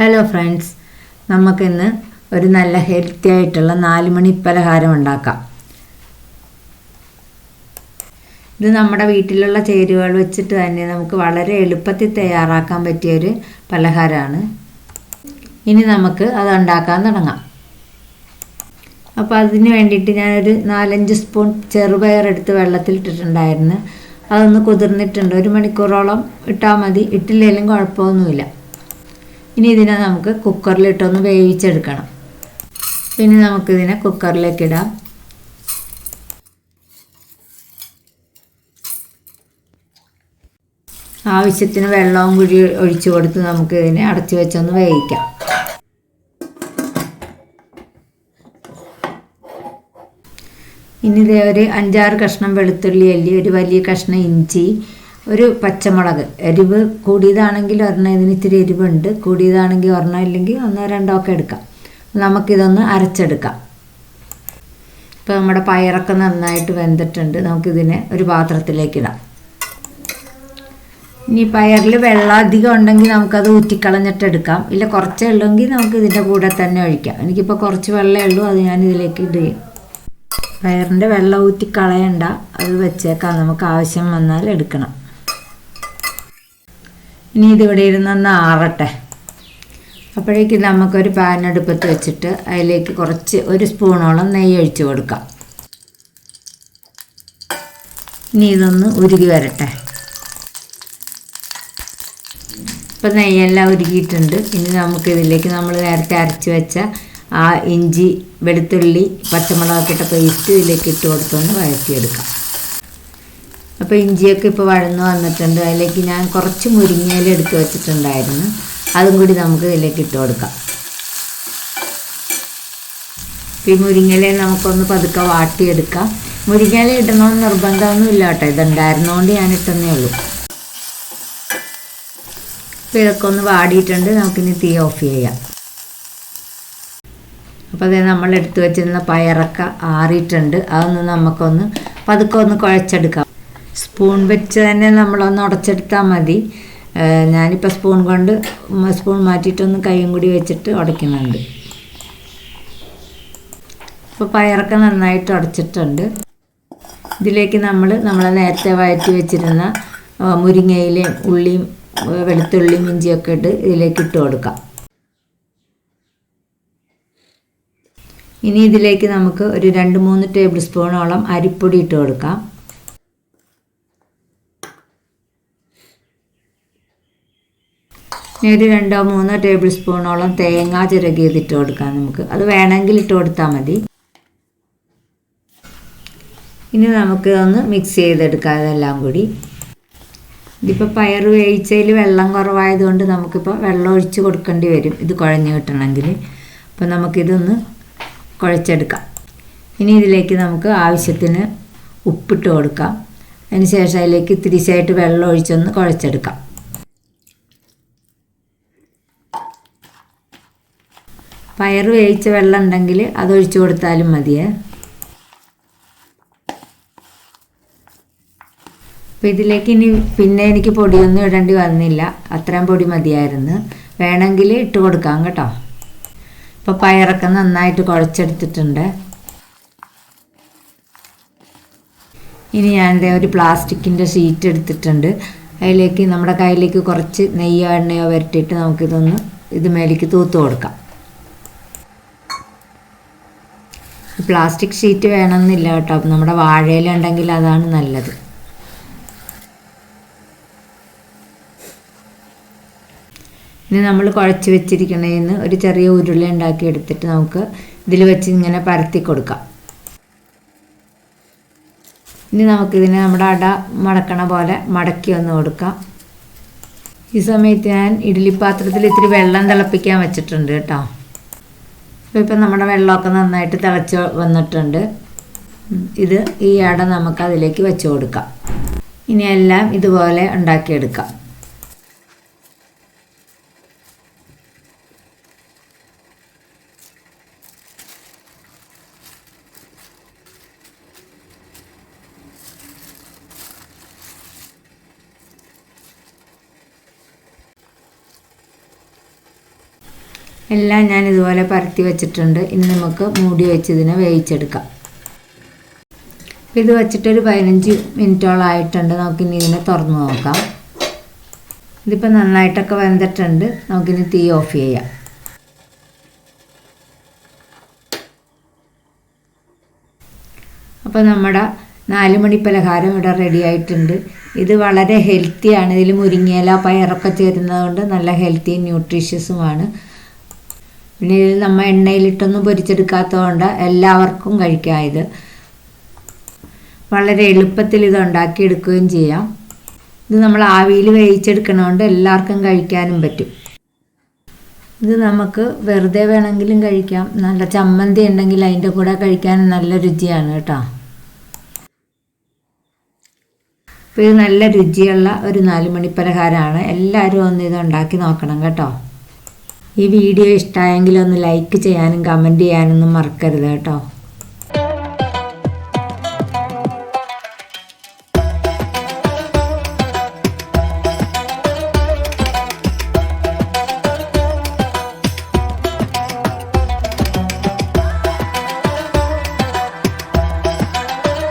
Hello friends നമുക്കിന്ന് ഒരു നല്ല ഹെൽത്തി ആയിട്ടുള്ള നാല് മണി പലഹാരം ഉണ്ടാക്കാം. ഇത് നമ്മുടെ വീട്ടിലുള്ള ചേരുവകൾ വെച്ചിട്ട് തന്നെ നമുക്ക് വളരെ എളുപ്പത്തിൽ തയ്യാറാക്കാൻ പറ്റിയ ഒരു പലഹാരമാണ്. ഇനി നമുക്ക് അത് ഉണ്ടാക്കാൻ തുടങ്ങാം. അപ്പോൾ അതിന് വേണ്ടിയിട്ട് ഞാനൊരു നാലഞ്ച് സ്പൂൺ ചെറുപയർ എടുത്ത് വെള്ളത്തിലിട്ടിട്ടുണ്ടായിരുന്നു. അതൊന്ന് കുതിർന്നിട്ടുണ്ട്. ഒരു മണിക്കൂറോളം ഇട്ടാൽ മതി. ഇട്ടില്ലെങ്കിലും കുഴപ്പമൊന്നുമില്ല. ഇനി ഇതിനെ നമുക്ക് കുക്കറിലിട്ടൊന്ന് വേവിച്ചെടുക്കണം. പിന്നെ നമുക്കിതിനെ കുക്കറിലേക്ക് ഇടാം ആവശ്യത്തിന് വെള്ളവും കൂടി ഒഴിച്ചു കൊടുത്ത് നമുക്ക് ഇതിനെ അടച്ചു വെച്ചൊന്ന് വേവിക്കാം. ഇനി ഇതേ ഒരു അഞ്ചാറ് കഷ്ണം വെളുത്തുള്ളി അല്ലി ഒരു വലിയ കഷ്ണം ഇഞ്ചി ഒരു പച്ചമുളക്. എരിവ് കൂടിയതാണെങ്കിൽ ഒരെണ്ണം ഇതിന് ഇത്തിരി എരിവുണ്ട്. കൂടിയതാണെങ്കിൽ ഒരെണ്ണം ഇല്ലെങ്കിൽ ഒന്നോ രണ്ടോ ഒക്കെ എടുക്കാം. നമുക്കിതൊന്ന് അരച്ചെടുക്കാം. ഇപ്പോൾ നമ്മുടെ പയറൊക്കെ നന്നായിട്ട് വെന്തിട്ടുണ്ട്. നമുക്കിതിനെ ഒരു പാത്രത്തിലേക്കിടാം ഇനി പയറിൽ വെള്ളം അധികം ഉണ്ടെങ്കിൽ നമുക്കത് ഊറ്റിക്കളഞ്ഞിട്ട് എടുക്കാം. ഇല്ല കുറച്ചേ ഉള്ളെങ്കിൽ നമുക്ക് ഇതിന്റെ കൂടെ തന്നെ ഒഴിക്കാം. എനിക്കിപ്പോൾ കുറച്ച് വെള്ളമേ ഉള്ളൂ അത് ഞാൻ ഇതിലേക്ക് ഇടുകയും പയറിന്റെ വെള്ളം ഊറ്റി കളയണ്ട. അത് വെച്ചേക്കാം. നമുക്ക് ആവശ്യം വന്നാൽ എടുക്കണം. ഇനി ഇതിവിടെ ഇരുന്നൊന്ന് ആറട്ടെ. അപ്പോഴേക്ക് നമുക്കൊരു പാൻ അടുപ്പത്ത് വെച്ചിട്ട് അതിലേക്ക് കുറച്ച് ഒരു സ്പൂണോളം നെയ്യ് ഒഴിച്ചു കൊടുക്കാം. ഇനി ഇതൊന്ന് ഉരുകി വരട്ടെ. ഇപ്പം നെയ്യെല്ലാം ഉരുകിയിട്ടുണ്ട്. ഇനി നമുക്കിതിലേക്ക് നമ്മൾ നേരത്തെ അരച്ച് വെച്ച ആ ഇഞ്ചി വെളുത്തുള്ളി പച്ചമുളകൊക്കെ ഇട്ട പേസ്റ്റ് ഇതിലേക്ക് ഇട്ട് കൊടുത്തൊന്ന് വഴറ്റിയെടുക്കാം. അപ്പോൾ ഇഞ്ചിയൊക്കെ ഇപ്പോൾ വഴന്നു വന്നിട്ടുണ്ട്. അതിലേക്ക് ഞാൻ കുറച്ച് മുരിങ്ങയില എടുത്ത് വെച്ചിട്ടുണ്ടായിരുന്നു. അതും കൂടി നമുക്ക് ഇതിലേക്ക് ഇട്ട് കൊടുക്കാം. ഈ മുരിങ്ങയില നമുക്കൊന്ന് പതുക്കെ വാട്ടിയെടുക്കാം. മുരിങ്ങയില ഇടണമെന്ന് നിർബന്ധമൊന്നുമില്ല കേട്ടോ. ഇതുണ്ടായിരുന്നതുകൊണ്ട് ഞാൻ ഇട്ടെന്നേ ഉള്ളൂ. അപ്പോൾ ഇതൊക്കെ ഒന്ന് വാടിയിട്ടുണ്ട്. നമുക്കിനി തീ ഓഫ് ചെയ്യാം. അപ്പോൾ അതേ നമ്മൾ എടുത്തു വെച്ചിരുന്ന പയറൊക്കെ ആറിയിട്ടുണ്ട്. അതൊന്ന് നമുക്കൊന്ന് പതുക്കെ ഒന്ന് കുഴച്ചെടുക്കാം. സ്പൂൺ വെച്ച് തന്നെ നമ്മളൊന്ന് ഉടച്ചെടുത്താൽ മതി. ഞാനിപ്പോൾ സ്പൂൺ കൊണ്ട് സ്പൂൺ മാറ്റിയിട്ടൊന്ന് കൈയും കൂടി വെച്ചിട്ട് ഉടയ്ക്കുന്നുണ്ട്. ഇപ്പോൾ പയറൊക്കെ നന്നായിട്ട് ഉടച്ചിട്ടുണ്ട്. ഇതിലേക്ക് നമ്മൾ നമ്മൾ നേരത്തെ വഴറ്റി വെച്ചിരുന്ന മുരിങ്ങയിലയും ഉള്ളിയും വെളുത്തുള്ളിയും ഇഞ്ചിയൊക്കെ ഇട്ട് ഇതിലേക്ക് ഇട്ട് കൊടുക്കാം. ഇനി ഇതിലേക്ക് നമുക്ക് ഒരു രണ്ട് മൂന്ന് ടേബിൾ സ്പൂണോളം അരിപ്പൊടി ഇട്ട് കൊടുക്കാം. ഇനി ഒരു രണ്ടോ മൂന്നോ ടേബിൾ സ്പൂണോളം തേങ്ങ ചിരകിയത് ഇട്ട് കൊടുക്കാം നമുക്ക്. അത് വേണമെങ്കിൽ ഇട്ട് കൊടുത്താൽ മതി. ഇനി നമുക്ക് ഒന്ന് മിക്സ് ചെയ്തെടുക്കാം ഇതെല്ലാം കൂടി. ഇതിപ്പോൾ പയർ വേവിച്ചതിൽ വെള്ളം കുറവായതുകൊണ്ട് നമുക്കിപ്പോൾ വെള്ളം ഒഴിച്ച് കൊടുക്കേണ്ടി വരും. ഇത് കുഴഞ്ഞു കിട്ടണമെങ്കിൽ. അപ്പോൾ നമുക്കിതൊന്ന് കുഴച്ചെടുക്കാം. ഇനി ഇതിലേക്ക് നമുക്ക് ആവശ്യത്തിന് ഉപ്പിട്ട് കൊടുക്കാം. അതിനുശേഷം അതിലേക്ക് തിരിച്ചായിട്ട് വെള്ളം ഒഴിച്ചൊന്ന് കുഴച്ചെടുക്കാം. പയർ വേവിച്ച വെള്ളം ഉണ്ടെങ്കിൽ അതൊഴിച്ചു കൊടുത്താലും മതിയേ അപ്പോൾ ഇതിലേക്ക് ഇനി പിന്നെ എനിക്ക് പൊടിയൊന്നും ഇടേണ്ടി വന്നില്ല. അത്രയും പൊടി മതിയായിരുന്നു. വേണമെങ്കിൽ ഇട്ട് കൊടുക്കാം കേട്ടോ. ഇപ്പോൾ പയറൊക്കെ നന്നായിട്ട് കുഴച്ചെടുത്തിട്ടുണ്ട്. ഇനി ഞാൻ ഒരു പ്ലാസ്റ്റിക്കിന്റെ ഷീറ്റ് എടുത്തിട്ടുണ്ട്. അതിലേക്ക് നമ്മുടെ കയ്യിലേക്ക് കുറച്ച് നെയ്യോ എണ്ണയോ വരട്ടിയിട്ട് നമുക്കിതൊന്ന് ഇത് മേലേക്ക് തൂത്ത് കൊടുക്കാം. പ്ലാസ്റ്റിക് ഷീറ്റ് വേണമെന്നില്ല കേട്ടോ. നമ്മുടെ വാഴയിലുണ്ടെങ്കിൽ അതാണ് നല്ലത്. ഇനി നമ്മൾ കുഴച്ച് വെച്ചിരിക്കണേന്ന് ഒരു ചെറിയ ഉരുള ഉണ്ടാക്കി എടുത്തിട്ട് നമുക്ക് ഇതിൽ വെച്ച് ഇങ്ങനെ പരത്തി കൊടുക്കാം. ഇനി നമുക്കിതിനെ നമ്മുടെ അട മടക്കണ പോലെ മടക്കി ഒന്ന് കൊടുക്കാം. ഈ സമയത്ത് ഞാൻ ഇഡ്ഡലി പാത്രത്തിൽ ഇത്തിരി വെള്ളം തിളപ്പിക്കാൻ വെച്ചിട്ടുണ്ട് കേട്ടോ. അപ്പോൾ ഇപ്പം നമ്മുടെ വെള്ളമൊക്കെ നന്നായിട്ട് തിളച്ച് വന്നിട്ടുണ്ട്. ഇത് ഈ അട നമുക്ക് അതിലേക്ക് വെച്ച് കൊടുക്കാം. ഇനി എല്ലാം ഇതുപോലെ ഉണ്ടാക്കിയെടുക്കാം. എല്ലാം ഞാൻ ഇതുപോലെ പരത്തി വെച്ചിട്ടുണ്ട്. ഇനി നമുക്ക് മൂടി വെച്ച് ഇതിനെ വേവിച്ചെടുക്കാം. ഇത് വെച്ചിട്ടൊരു പതിനഞ്ച് മിനിറ്റോളം ആയിട്ടുണ്ട്. നമുക്കിനി ഇതിനെ തുറന്ന് നോക്കാം. ഇതിപ്പോൾ നന്നായിട്ടൊക്കെ വെന്തിട്ടുണ്ട്. നമുക്കിനി തീ ഓഫ് ചെയ്യാം. അപ്പോൾ നമ്മുടെ നാല് മണി പലഹാരം ഇവിടെ റെഡി ആയിട്ടുണ്ട്. ഇത് വളരെ ഹെൽത്തിയാണ് ഇതിൽ മുരിങ്ങയില പയറൊക്കെ ചേരുന്നതുകൊണ്ട് നല്ല ഹെൽത്തിയും ന്യൂട്രീഷ്യസുമാണ് പിന്നെ ഇത് നമ്മൾ എണ്ണയിലിട്ടൊന്നും പൊരിച്ചെടുക്കാത്തതുകൊണ്ട് എല്ലാവർക്കും കഴിക്കാം ഇത് വളരെ എളുപ്പത്തിൽ ഇത് ഉണ്ടാക്കിയെടുക്കുകയും ചെയ്യാം. ഇത് നമ്മൾ ആവിയിൽ വേവിച്ചെടുക്കണതുകൊണ്ട് എല്ലാവർക്കും കഴിക്കാനും പറ്റും. ഇത് നമുക്ക് വെറുതെ വേണമെങ്കിലും കഴിക്കാം. നല്ല ചമ്മന്തി ഉണ്ടെങ്കിൽ അതിന്റെ കൂടെ കഴിക്കാൻ നല്ല രുചിയാണ് കേട്ടോ. അപ്പോൾ ഇത് നല്ല രുചിയുള്ള ഒരു നാലുമണി പലഹാരമാണ്. എല്ലാവരും ഒന്ന് ഇത് ഉണ്ടാക്കി നോക്കണം കേട്ടോ. ഈ വീഡിയോ ഇഷ്ടമായെങ്കിൽ ഒന്ന് ലൈക്ക് ചെയ്യാനും കമന്റ് ചെയ്യാനൊന്നും മറക്കരുത് കേട്ടോ.